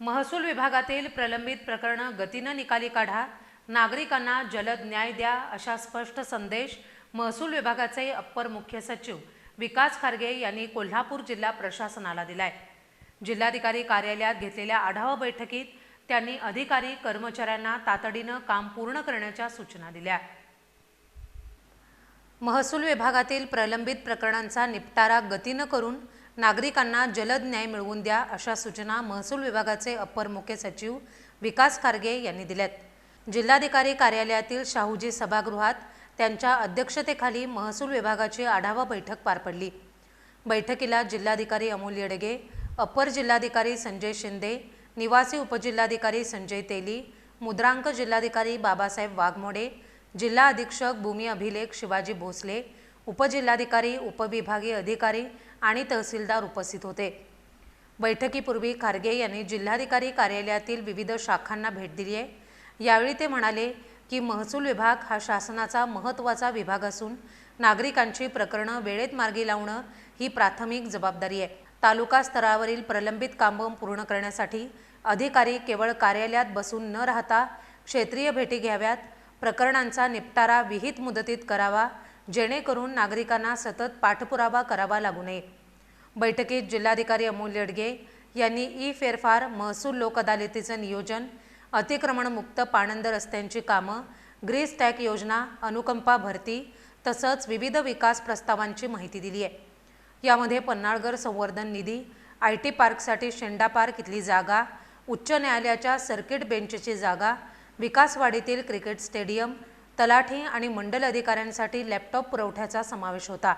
महसूल विभागातील प्रलंबित प्रकरणं गतीनं निकाली काढा. नागरिकांना जलद न्याय द्या अशा स्पष्ट संदेश महसूल विभागाचे अप्पर मुख्य सचिव विकास खारगे यांनी कोल्हापूर जिल्हा प्रशासनाला दिलाय. जिल्हाधिकारी कार्यालयात घेतलेल्या आढावा बैठकीत त्यांनी अधिकारी कर्मचाऱ्यांना तातडीनं काम पूर्ण करण्याच्या सूचना दिल्या. महसूल विभागातील प्रलंबित प्रकरणांचा निपटारा गतीनं करून नागरिकांना जलद न्याय मिळवून द्या अशा सूचना महसूल विभागाचे अपर मुख्य सचिव विकास खारगे यांनी दिल्यात. जिल्हाधिकारी कार्यालयातील शाहूजी सभागृहात त्यांच्या अध्यक्षतेखाली महसूल विभागाची आढावा बैठक पार पडली. बैठकीला जिल्हाधिकारी अमोल येडगे अपर जिल्हाधिकारी संजय शिंदे निवासी उपजिल्हाधिकारी संजय तेली मुद्रांक जिल्हाधिकारी बाबासाहेब वाघमोडे जिल्हा अधीक्षक भूमी अभिलेख शिवाजी भोसले उपजिल्हाधिकारी उपविभागीय अधिकारी आणि तहसीलदार उपस्थित होते. बैठकीपूर्वी खारगे यांनी जिल्हाधिकारी कार्यालयातील विविध शाखांना भेट दिली आहे. यावेळी ते म्हणाले की महसूल विभाग हा शासनाचा महत्त्वाचा विभाग असून नागरिकांची प्रकरणं वेळेत मार्गी लावणं ही प्राथमिक जबाबदारी आहे. तालुका स्तरावरील प्रलंबित कामं पूर्ण करण्यासाठी अधिकारी केवळ कार्यालयात बसून न राहता क्षेत्रीय भेटी घ्याव्यात प्रकरणांचा निपटारा विहित मुदतीत करावा जेणेकरून नागरिकांना सतत पाठपुरावा करावा लागू नये. बैठकीत जिल्हाधिकारी अमोल येडगे यांनी ई फेरफार महसूल लोक अदालतीचं नियोजन अतिक्रमणमुक्त पाणंद रस्त्यांची कामं ग्रीस टॅक योजना अनुकंपा भरती तसंच विविध विकास प्रस्तावांची माहिती दिली आहे. यामध्ये पन्हाळगर संवर्धन निधी आय टी पार्कसाठी शेंडा पार्क इथली जागा उच्च न्यायालयाच्या सर्किट बेंचची जागा विकासवाडीतील क्रिकेट स्टेडियम तलाठी आणि मंडल अधिकाऱ्यांसाठी लॅपटॉप पुरवठ्याचा समावेश होता.